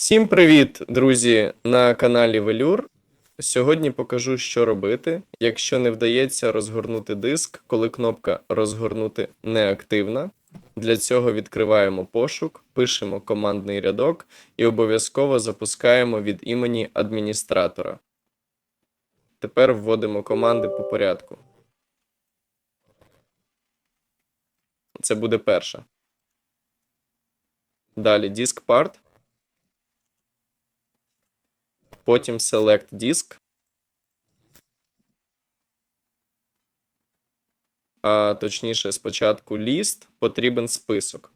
Всім привіт, друзі, на каналі Велюр. Сьогодні покажу, що робити, якщо не вдається розгорнути диск, коли кнопка розгорнути не активна. Для цього відкриваємо пошук, пишемо командний рядок і обов'язково запускаємо від імені адміністратора. Тепер вводимо команди по порядку. Це буде перша. Далі disk part. Потім Select Disk. А точніше, спочатку ліст, потрібен список.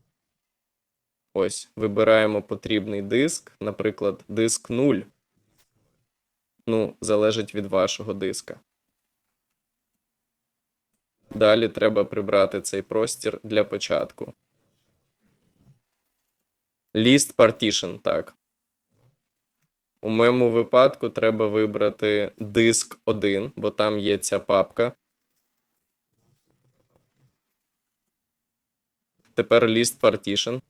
Ось, вибираємо потрібний диск, наприклад, диск 0. Ну, залежить від вашого диска. Далі треба прибрати цей простір для початку. List Partition, так. У моєму випадку треба вибрати диск 1, бо там є ця папка. Тепер list partition.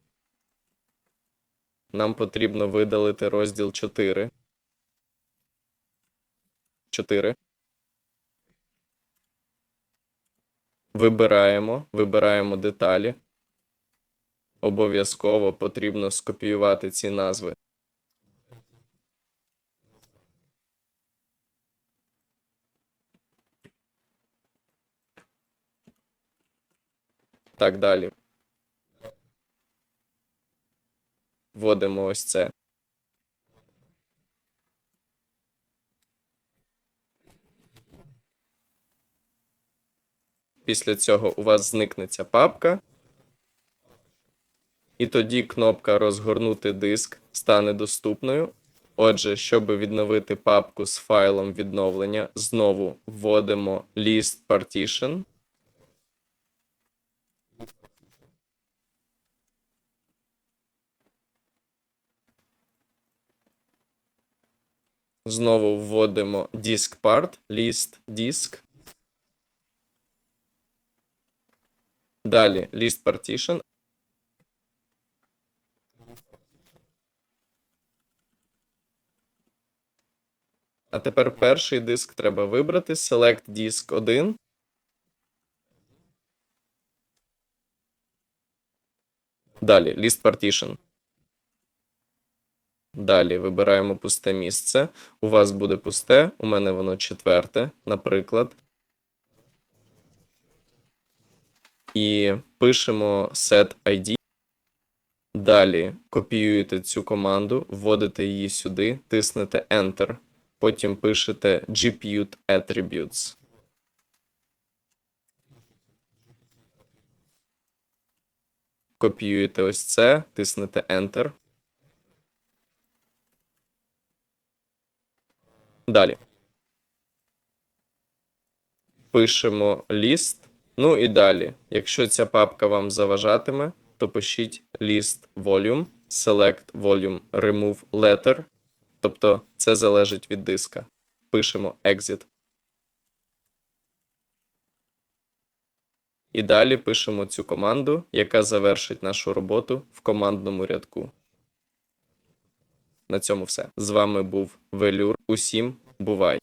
Нам потрібно видалити розділ 4. 4. Вибираємо, вибираємо деталі. Обов'язково потрібно скопіювати ці назви. Так далі. Вводимо ось це. Після цього у вас зникне ця папка. І тоді кнопка Розгорнути диск стане доступною. Отже, щоб відновити папку з файлом відновлення, знову вводимо list partition. Знову вводимо disk part, list disk. Далі list partition. А тепер перший диск треба вибрати. Select disk 1. Далі list partition. Далі вибираємо пусте місце. У вас буде пусте, у мене воно четверте, наприклад. І пишемо set ID. Далі копіюєте цю команду, вводите її сюди, тиснете Enter. Потім пишете GPUT Attributes. Копіюєте ось це, тиснете Enter. Далі. Пишемо ліст. Ну і далі. Якщо ця папка вам заважатиме, то пишіть list volume, select volume, remove letter. Тобто це залежить від диска. Пишемо exit. І далі пишемо цю команду, яка завершить нашу роботу в командному рядку. На цьому все. З вами був Велюр. Усім бувай!